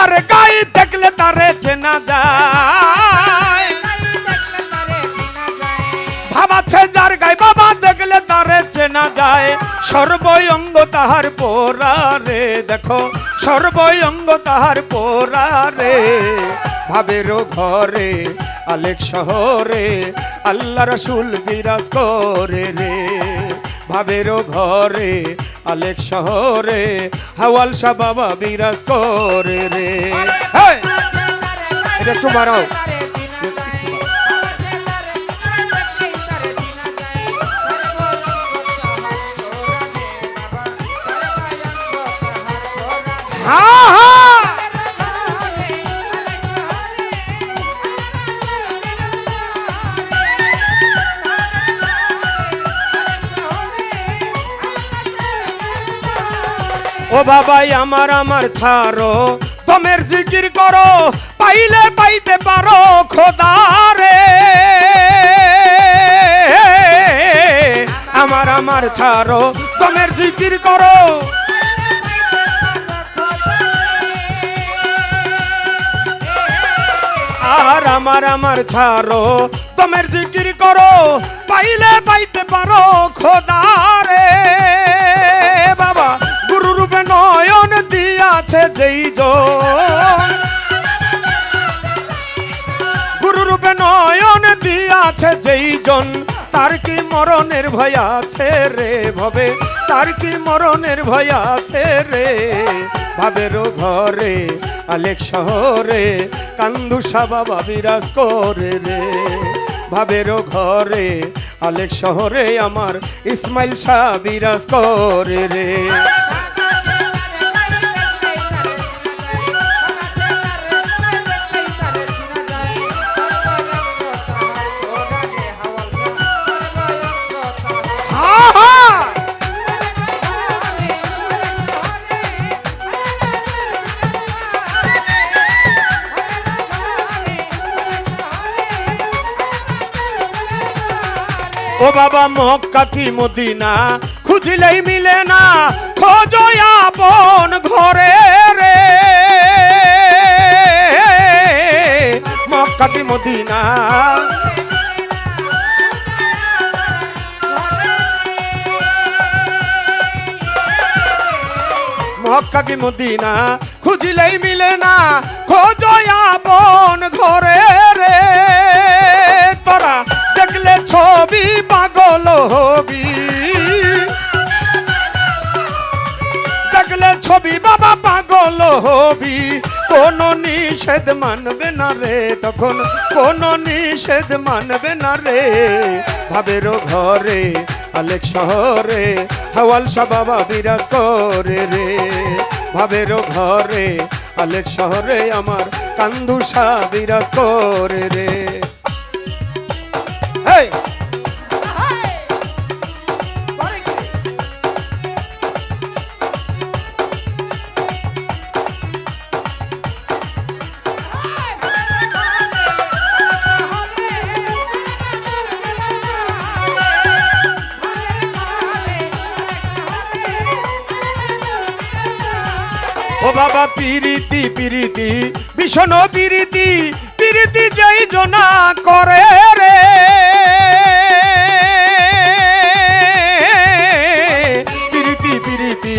আরে গাই দেখলে তারে চেনা যায়। ভাবাচ্ছে যার গাই বাবা দেখলে তারে চেনা যায়। সর্বঙ্গ তাহার পোরা রে, দেখো সর্বঙ্গ তাহার পোরা রে। ভাবেরও ঘরে, আলেক শহরে, আল্লাহ রসুল বিরাজ করে রে। ভাবেরও ঘরে আলেক শহরে হাওয়াল শাহ বাবা বিরাজ করে রে! এটা একটু বাড়াও। হ্যাঁ! ও বাবাই, আমার আমার ছাড়ো। তোমের জিকির করো, পাইলে পাইতে পারো খোদারে আমার আমার ছাড়ো তোমের জিকির করো। আর আমার আমার ছাড়ো তোমের জিকির করো, পাইলে পাইতে পারো খোদারে বাবা দিয়াছে যেই জন। গুরু রূপে নয়ন দিয়াছে যেই জন। তার কি মরণের ভয় আছে রে ভবে? তার কি মরণের ভয় আছে রে? ভাবেরও ঘরে, আলেক শহরে কান্দুসা বাবা বিরাজ করে রে। ভাবেরও ঘরে, আলেক শহরে, আমার ইসমাইল শাহ বিরাজ করে রে। ও বাবা মক্কা কি মদিনা? খুঁজলেই মিলে না। খোঁজো আপন ঘরে রে। মক্কা কি মদিনা? মক্কা কি মদিনা? খুঁজলেই মিলে না। খোঁজো আপন ছবি বাবা পাগল হবি। কোন নিষেধ মানবে না রে তখন, কোন নিষেধ মানবে না রে। ভাবেরও ঘরে, আলেক শহরে, হাওয়াল বাবা বিরাজ করে রে। ভাবেরও ঘরে, আলেক শহরে, আমার কান্দুসা বিরাজ করে রে। ও বাবা পিরিতি পিরিতি, ভীষণ পিরিতি পিরিতি যেই জনা করে রে। পিরিতি পিরিতি।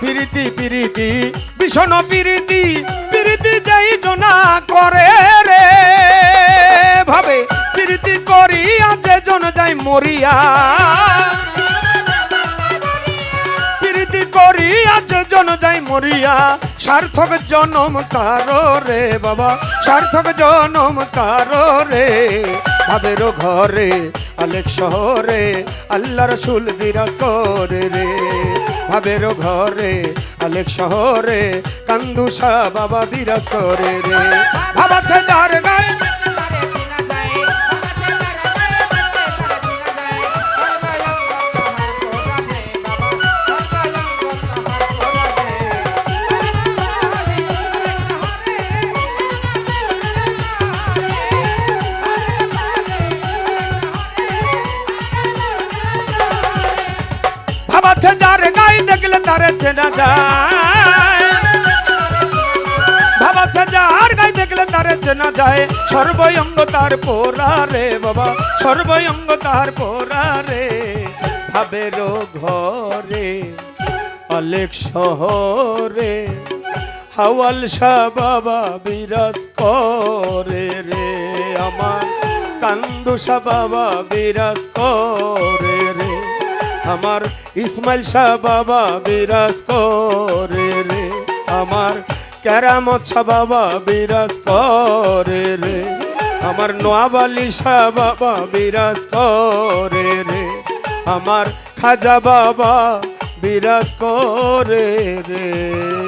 পিরিতি পিরিতি, ভীষণ পিরিতি পিরিতি যেই জনা করে রে। ভাবে পিরিতি করিয়া যে জন যাই মরিয়া। প্রীতি করিয়া যে জন যাই মরিয়া। সার্থক জনম কারও রে বাবা, সার্থক জনম কারও রে। ভাবেরও ঘরে আলেক শহরে, আল্লাহ রসুল বিরাজ করে রে। ভাবেরও ঘরে আলেক শহরে, কান্দুসা বাবা বিরাজ করে রে। ভাবাছে যার গায়ে আছে যার গায়ে দেখলে তারে চেনা যায়। বাবা যার গায়ে দেখলে তারে চেনা যায়। সর্বঙ্গ তার পোরা রে বাবা সর্বঙ্গ তার পোরা রে। ভাবেরও ঘরে, অলেক শহরে, হাওয়াল শাহ বাবা বিরাজ করে রে। আমার কান্দু শাহ বাবা বিরাজ করে আমার ইসমাইল শাহ বাবা বিরাজ করে রে। আমার ক্যারামত শাহ বাবা বিরাজ করে রে। আমার নোয়াব আলী শাহ বাবা বিরাজ করে রে। আমার খাজা বাবা বিরাজ করে রে।